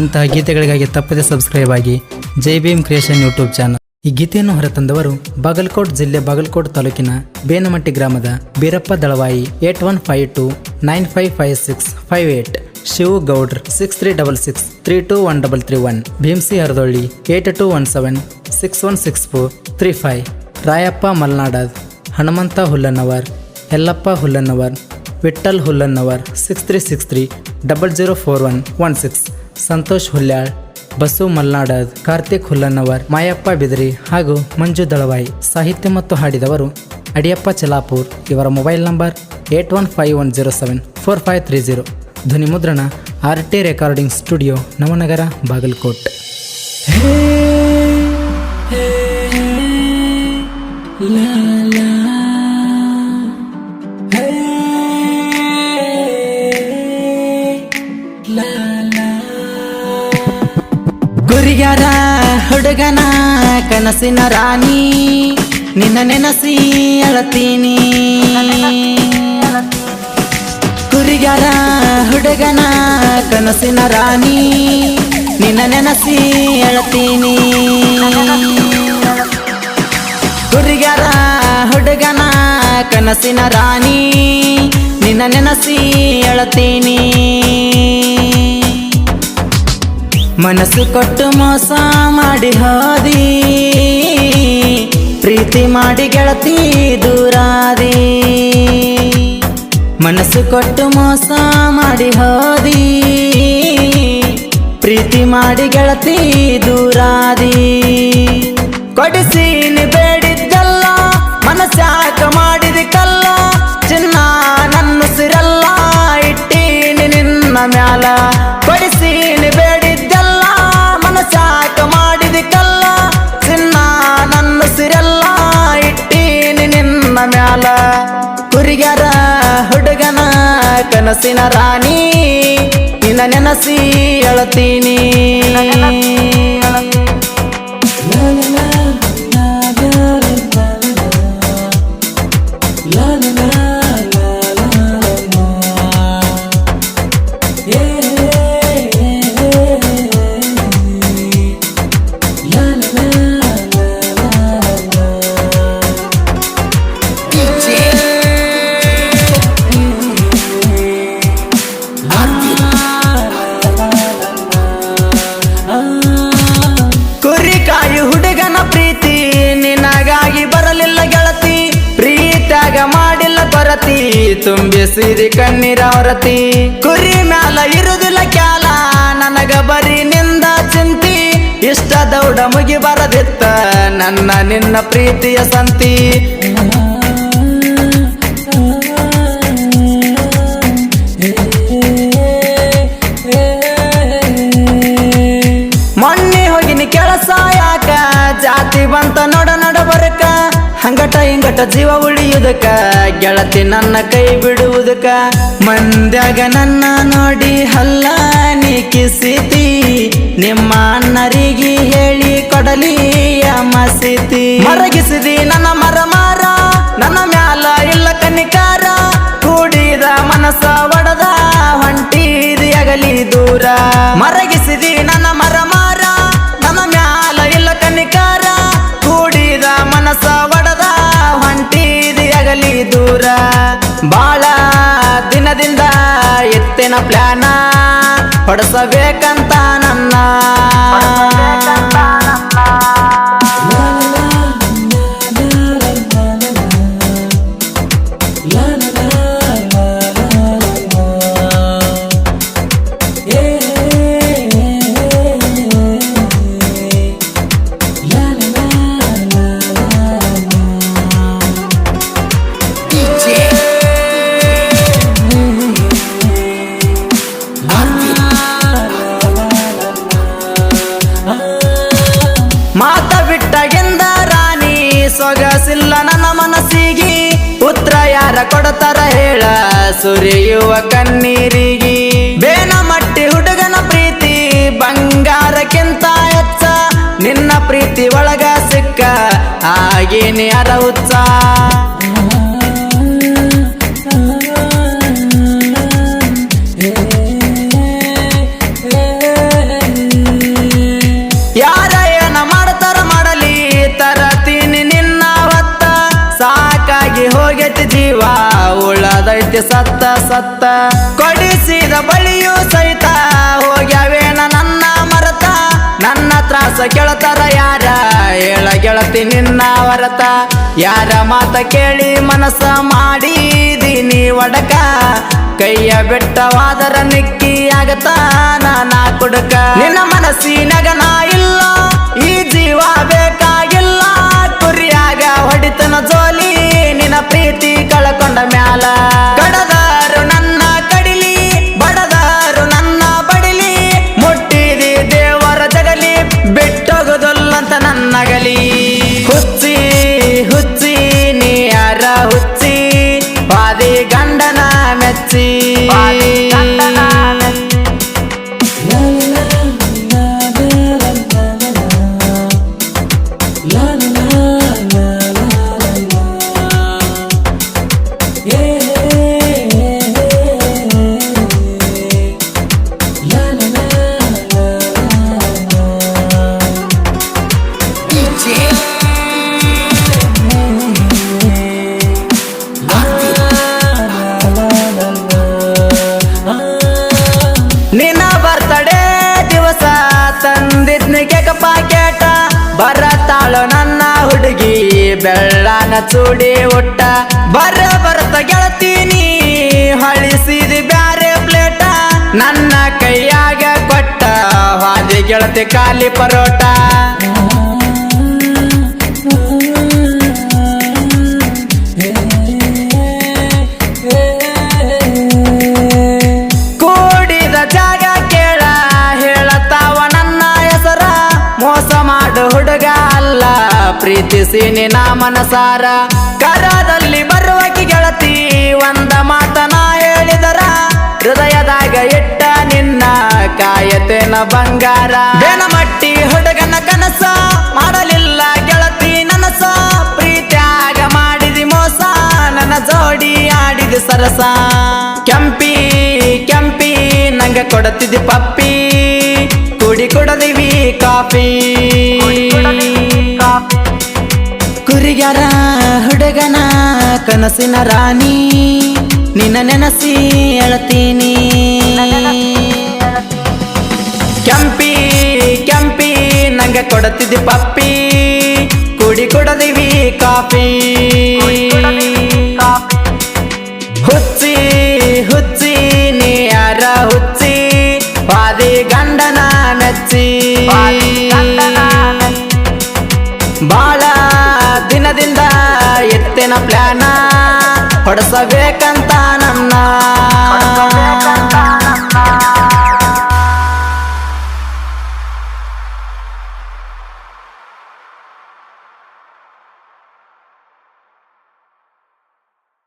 ಇಂತಹ ಗೀತೆಗಳಿಗಾಗಿ ತಪ್ಪದೆ ಸಬ್ಸ್ಕ್ರೈಬ್ ಆಗಿ Jai Bhim creation YouTube channel ಈ ಗೀತೆಯನ್ನು ಹೊರತಂದವರು ಬಾಗಲಕೋಟ್ ಜಿಲ್ಲೆ ಬಾಗಲಕೋಟ್ ತಾಲೂಕಿನ ಬೇನಮಟ್ಟಿ ಗ್ರಾಮದ Beerappa Dalavayi eight one five two nine five five six five eight, Shivu Gowdar six three double six three two one double three one Bheemsi Haradolli eight two one seven six one six four three five, Rayappa Malnadad, Hanumanta Hullannavar Yallappa Hullannavar Vithal Hullannavar six three six three double zero four one one six Santosh Hulyal, Basu Malnadad, Karthik Hullannavar Mayappa Bidri ಹಾಗೂ ಮಂಜು ದಳವಾಯಿ ಸಾಹಿತ್ಯ ಮತ್ತು ಹಾಡಿದವರು ಅಡಿಯಪ್ಪ ಚಲಾಪುರ್ ಇವರ mobile number eight one five one zero seven four five three zero. ಧ್ವನಿ ಮುದ್ರಣ R T recording studio, Navanagar, Bagalkot. ಹುಡುಗನ ಕನಸಿನ ರಾಣಿ, ನಿನ್ನ ನೆನಸಿ ಅಳತೀನಿ ಕುರಿಗರ ಹುಡುಗನ ಕನಸಿನ ರಾಣಿ, ನಿನ್ನ ನೆನಸಿ ಅಳತೀನಿ. ಕುರಿಗರ ಹುಡುಗನ ಕನಸಿನ ರಾಣಿ, ನಿನ್ನ ನೆನಸಿ ಅಳತೀನಿ. ಮನಸ್ಸು ಕೊಟ್ಟು ಮೋಸ ಮಾಡಿ ಹಾದಿ. ಪ್ರೀತಿ ಮಾಡಿ ಗೆಳತಿ ದೂರಾದಿ. ಮನಸ್ಸು ಕೊಟ್ಟು ಮೋಸ ಮಾಡಿ ಹಾದಿ. ಪ್ರೀತಿ ಮಾಡಿ ಗೆಳತಿ ದೂರಾದಿ. ಕೊಡಿಸಿ ಬೇಡಿದ್ದಲ್ಲ ಮನಸ್ಸಾಕ ಮ್ಯಾಲ ಕುರಿಗರ ಹುಡುಗನ ಕನಸಿನ ರಾಣಿ ನಿನ್ನ ನೆನಸಿ ಅಳತೀನಿ. ತುಂಬಿಸಿರಿ ಕಣ್ಣೀರ ಕುರಿ ಮ್ಯಾಲ ಇರುದಿಲ್ಲ ಕ್ಯಾಲ, ನನಗ ಬರೀ ನಿಂದ ಚಿಂತಿ. ಇಷ್ಟ ದೌಡ ಮುಗಿ ಬರದಿತ್ತ ನನ್ನ ನಿನ್ನ ಪ್ರೀತಿಯ ಸಂತಿ. ಹಂಗಟ ಜೀವ ಉಳಿಯುವುದಕ್ಕ, ಗೆಳತಿ ನನ್ನ ಕೈ ಬಿಡುವುದಕ್ಕ. ಮಂದ್ಯಾಗ ನನ್ನ ನೋಡಿ ಹಲ್ಲ ನೀ ಕಿಸಿತಿ, ನಿಮ್ಮ ಅಣ್ಣರಿಗೆ ಹೇಳಿ ಕೊಡಲಿ ಅಮಸಿತಿ ಮರಗಿಸಿದಿ ನನ್ನ ಮರ ಮಾರ, ನನ್ನ ಮ್ಯಾಲ ಇಲ್ಲ ಕನಿಕಾರ. ಕೂಡಿದ ಮನಸ ಒಡದ, ಹೊಂಟಿದಿ ಅಗಲಿ ದೂರ. ಮರಗಿಸಿದಿ ನನ್ನ ಎತ್ತಿನ ಪ್ಲಾನ ಹೊಡೆಸಬೇಕಂತ ನನ್ನ. ಕೊಡತಾರ ಹೇಳ ಸುರಿಯುವ ಕಣ್ಣೀರಿಗೆ. ಬೇನ ಮಟ್ಟಿ ಹುಡುಗನ ಪ್ರೀತಿ, ಬಂಗಾರಕ್ಕಿಂತ ಹೆಚ್ಚ ನಿನ್ನ ಪ್ರೀತಿ ಒಳಗ ಸಿಕ್ಕ ಆಗೇನಿ ಅರ ಗೆಳತಿ ಸತ್ತ ಸತ್ತ ಕೊಡಿಸಿದ ಬಳಿಯೂ ಸಹಿತ ಹೋಗ್ಯಾವೇನ ನನ್ನ ಮರತ? ನನ್ನ ತ್ರಾಸ ಕೇಳ್ತಾರ ಯಾರ? ಹೇಳ ಗೆಳತಿ ನಿನ್ನ ವರತ. ಯಾರ ಮಾತ ಕೇಳಿ ಮನಸ್ಸ ಮಾಡಿದೀನಿ ಒಡಕ? ಕೈಯ ಬೆಟ್ಟವಾದರ ನಿಕ್ಕಿ ಆಗತ ನಾನ ಕುಡಕ? ನಿನ್ನ ಮನಸ್ಸಿನಗನ ನಾ ಇಲ್ಲ, ಈ ಜೀವ ಬೇಕಾಗಿಲ್ಲ. ಕುರಿಯಾಗ ಹೊಡಿತನ ಜೋಲಿ, ನಿನ್ನ ಪ್ರೀತಿ ಕಳ್ಕೊಂಡ ಮ್ಯಾಲ. ಮೆಚ್ಚಿ ನಿನ್ನ ಬರತಾಳು ನನ್ನ ಹುಡುಗಿ, ಬೆಳ್ಳನ ಚೂಡಿ ಒಟ್ಟ. ಬರ ಬರತ ಗೆಳತೀನಿ ಹಳಿಸಿದ ಬ್ಯಾರೆ ಪ್ಲೇಟ. ನನ್ನ ಕೈಯಾಗ ಕೊಟ್ಟ, ಹಾದಿ ಗೆಳತಿ ಖಾಲಿ ಪರೋಟ. ಪ್ರೀತಿಸಿ ನಿನ್ನ ಮನಸಾರ. ಕರದಲ್ಲಿ ಬರುವಕಿ ಗೆಳತಿ, ಒಂದ ಮಾತನ ಹೇಳಿದರ. ಹೃದಯದಾಗ ಇಟ್ಟ ನಿನ್ನ ಕಾಯತೇನ ಬಂಗಾರ. ಬೆನಮಟ್ಟಿ ಹುಡುಗನ ಕನಸ, ಮಾಡಲಿಲ್ಲ ಗೆಳತಿ ನನಸ. ಪ್ರೀತ್ಯಾಗ ಮಾಡಿದಿ ಮೋಸ, ನನ್ನ ಜೋಡಿ ಆಡಿದ ಸರಸ. ಕೆಂಪಿ ಕೆಂಪಿ, ನಂಗ ಕೊಡತಿದಿ ಪಪ್ಪಿ. ಕುಡಿ ಕೊಡದಿವಿ ಕಾಫಿ. ಹುಡುಗನ ಕನಸಿನ ರಾಣಿ ನಿನ್ನ ನೆನಸಿ ಹೇಳ್ತೀನಿ ಕೆಂಪಿ ಕೆಂಪಿ ನಂಗೆ ಕೊಡತಿದ್ದಿ ಪಪ್ಪಿ ಕುಡಿ ಕೊಡದಿವಿ ಕಾಫಿ. ಎತ್ತಿನ ಪ್ಲಾನ ಹೊಡೆಸಬೇಕಂತ